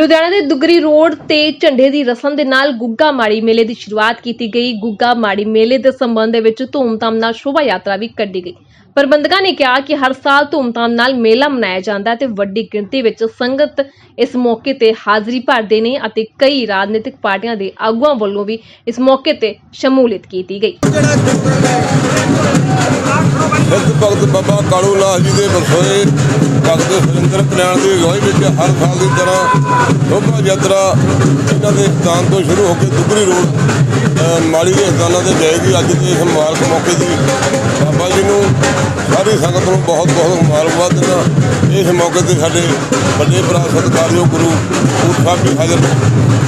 ਲੁਧਿਆਣਾ ਦੇ ਦੁਗਰੀ ਰੋਡ ਤੇ ਝੰਡੇ ਦੀ ਰਸਮ ਦੇ ਨਾਲ ਗੁੱਗਾ ਮਾੜੀ ਮੇਲੇ ਦੀ ਸ਼ੁਰੂਆਤ ਕੀਤੀ ਗਈ। ਗੁੱਗਾ ਮਾੜੀ ਮੇਲੇ ਦੇ ਸੰਬੰਧ ਦੇ ਵਿੱਚ ਧੂਮਧਾਮ ਨਾਲ ਸ਼ੋਭਾ ਯਾਤਰਾ ਵੀ ਕੱਢੀ ਗਈ। ਪ੍ਰਬੰਧਕਾਂ ਨੇ ਕਿਹਾ ਕਿ ਹਰ ਸਾਲ ਧੂਮਧਾਮ ਨਾਲ ਮੇਲਾ ਮਨਾਇਆ ਜਾਂਦਾ ਹੈ ਤੇ ਵੱਡੀ ਗਿਣਤੀ ਵਿੱਚ ਸੰਗਤ ਇਸ ਮੌਕੇ ਤੇ ਹਾਜ਼ਰੀ ਭਰਦੇ ਨੇ ਅਤੇ ਕਈ ਰਾਜਨੀਤਿਕ ਪਾਰਟੀਆਂ ਦੇ ਆਗੂਆਂ ਵੱਲੋਂ ਵੀ ਇਸ ਮੌਕੇ ਤੇ ਸ਼ਮੂਲੀਅਤ ਕੀਤੀ ਗਈ। ਸਿੱਧ ਭਗਤ ਬਾਬਾ ਕਾਲੂ ਲਾਲ ਜੀ ਦੇ ਬਰਸੋਏ ਭਗਤ ਸੁਰਿੰਦਰ ਕਲਿਆਣ ਦੀ ਅਗਵਾਈ ਵਿੱਚ ਹਰ ਸਾਲ ਦੀ ਤਰ੍ਹਾਂ ਸ਼ੋਭਾ ਯਾਤਰਾ ਇਹਨਾਂ ਦੇ ਸਥਾਨ ਤੋਂ ਸ਼ੁਰੂ ਹੋ ਕੇ ਦੁਗਰੀ ਰੋਡ ਮਾਲੀ ਦੇ ਸਥਾਨਾਂ ਤੇ ਜਾਏਗੀ ਅੱਜ ਦੇ ਇਸ ਮੁਬਾਰਕ ਮੌਕੇ ਦੀ। ਬਾਬਾ ਜੀ ਨੂੰ ਸਾਰੀ ਸੰਗਤ ਨੂੰ ਬਹੁਤ ਬਹੁਤ ਮੁਬਾਰਕਬਾਦ ਦਿੰਦਾ ਇਸ ਮੌਕੇ ਤੇ ਸਾਡੇ ਵੱਡੇ ਭਰਾ ਸਤਿਕਾਰਯੋਗ ਗੁਰੂ ਪੂਰ ਸਾਹਿਬ ਵੀ ਹਾਜ਼ਰ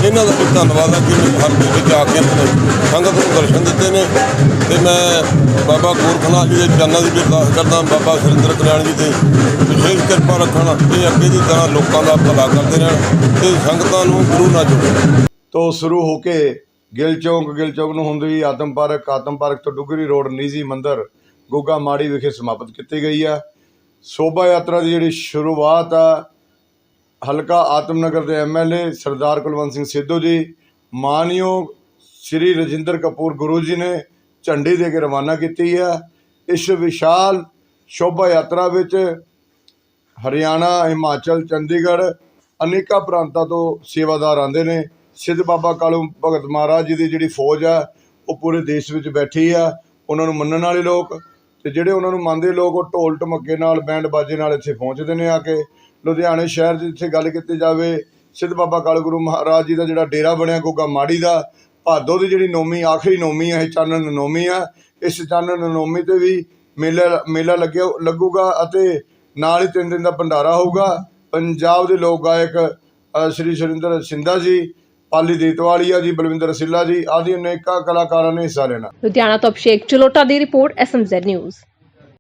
ਇਹਨਾਂ ਦਾ ਵੀ ਧੰਨਵਾਦ ਹੈ ਕਿ ਮੇਰੇ ਹਰ ਵਿੱਚ ਆ ਕੇ ਇਹਨਾਂ ਨੇ ਸੰਗਤ ਨੂੰ ਦਰਸ਼ਨ ਦਿੱਤੇ ਨੇ। ਤੇ ਮੈਂ ਬਾਬਾ ਗੋਰਖਨਾਥ ਜੀ ਦੇ ਚਰਨਾਂ ਦੀ ਅਰਦਾਸ ਕਰਦਾ ਬਾਬਾ ਸੁਰਿੰਦਰ ਕਲਿਆਣ ਜੀ ਤੇ ਵਿਸ਼ੇਸ਼ ਕਿਰਪਾ ਰੱਖਣ। ਤੇ ਅੱਗੇ ਦੀ ਤਰ੍ਹਾਂ ਲੋਕਾਂ ਦਾ ਭਲਾ ਕਰਦੇ ਰਹਿਣ ਤੇ ਸੰਗਤਾਂ ਨੂੰ ਗੁਰੂ ਨਾਲ ਜੋੜਨ ਤੋਂ ਸ਼ੁਰੂ ਹੋ ਕੇ ਗਿੱਲ ਚੌਂਕ ਗਿੱਲ ਚੌਂਕ ਨੂੰ ਹੁੰਦੀ ਹੋਈ ਆਤਮ ਪਾਰਕ। ਆਤਮ ਪਾਰਕ ਤੋਂ ਡੁਗਰੀ ਰੋਡ, ਨੀਜੀ ਮੰਦਰ। ਗੋਗਾ ਮਾੜੀ ਵਿਖੇ ਸਮਾਪਤ ਕੀਤੀ ਗਈ ਆ ਸ਼ੋਭਾ ਯਾਤਰਾ ਦੀ ਜਿਹੜੀ ਸ਼ੁਰੂਆਤ ਆ, ਹਲਕਾ ਆਤਮਨਗਰ ਦੇ ਐਮਐਲਏ ਸਰਦਾਰ ਕੁਲਵੰਤ ਸਿੰਘ ਸਿੱਧੂ ਜੀ, ਮਾਨਯੋਗ ਸ੍ਰੀ ਰਜਿੰਦਰ ਕਪੂਰ ਗੁਰੂ ਜੀ ਨੇ ਝੰਡੀ ਦੇ ਕੇ ਰਵਾਨਾ ਕੀਤੀ ਆ ਇਸ ਵਿਸ਼ਾਲ ਸ਼ੋਭਾ ਯਾਤਰਾ ਵਿੱਚ ਹਰਿਆਣਾ, ਹਿਮਾਚਲ, ਚੰਡੀਗੜ੍ਹ ਅਨੇਕਾਂ ਪ੍ਰਾਂਤਾਂ ਤੋਂ ਸੇਵਾਦਾਰ ਆਉਂਦੇ ਨੇ। ਸਿੱਧ ਬਾਬਾ ਕਾਲੂ ਭਗਤ ਮਹਾਰਾਜ ਜੀ ਦੀ ਜਿਹੜੀ ਫੌਜ ਆ, ਉਹ ਪੂਰੇ ਦੇਸ਼ ਵਿੱਚ ਬੈਠੀ ਆ। ਉਹਨਾਂ ਨੂੰ ਮੰਨਣ ਵਾਲੇ ਲੋਕ ਅਤੇ ਜਿਹੜੇ ਉਹਨਾਂ ਨੂੰ ਮੰਨਦੇ ਲੋਕ ਉਹ ਢੋਲ ਢਮੱਕੇ ਨਾਲ, ਬੈਂਡ ਬਾਜੇ ਨਾਲ ਇੱਥੇ ਪਹੁੰਚਦੇ ਨੇ ਆ ਕੇ। ਲੁਧਿਆਣੇ ਸ਼ਹਿਰ 'ਚ ਜਿੱਥੇ ਗੱਲ ਕੀਤੀ ਜਾਵੇ, ਸਿੱਧ ਬਾਬਾ ਕਾਲੂ ਗੁਰੂ ਮਹਾਰਾਜ ਜੀ ਦਾ ਜਿਹੜਾ ਡੇਰਾ ਬਣਿਆ ਗੋਗਾ ਮਾੜੀ ਦਾ, ਭਾਦੋ ਦੀ ਜਿਹੜੀ ਨੌਮੀ, ਆਖਰੀ ਨੌਮੀ ਆ, ਇਹ ਚਾਨਣ ਨੌਮੀ ਆ। ਇਸ ਚਾਨਣ ਨੌਮੀ ਤੇ ਵੀ ਮੇਲਾ ਮੇਲਾ ਲੱਗਿਆ, ਲੱਗੂਗਾ ਅਤੇ ਨਾਲ ਹੀ ਤਿੰਨ ਦਿਨ ਦਾ ਭੰਡਾਰਾ ਹੋਊਗਾ। ਪੰਜਾਬ ਦੇ ਲੋਕ ਗਾਇਕ ਸ਼੍ਰੀ ਸੁਰਿੰਦਰ ਸਿੰਧਾ ਜੀ ਪਾਲੀ ਦੇਤਵਾਲੀਆ ਜੀ, ਬਲਵਿੰਦਰ ਸਿੱਲਾ ਜੀ, ਆਦਿ ਅਨੇਕਾਂ ਕਲਾਕਾਰਾਂ ਨੇ ਹਿੱਸਾ ਲੈਣਾ। ਲੁਧਿਆਣਾ ਤੋਂ ਅਭਿਸ਼ੇਕ ਚਲੋਟਾ ਦੀ ਰਿਪੋਰਟ ਐਸਐਮਜ਼ੈਡ ਨਿਊਜ਼।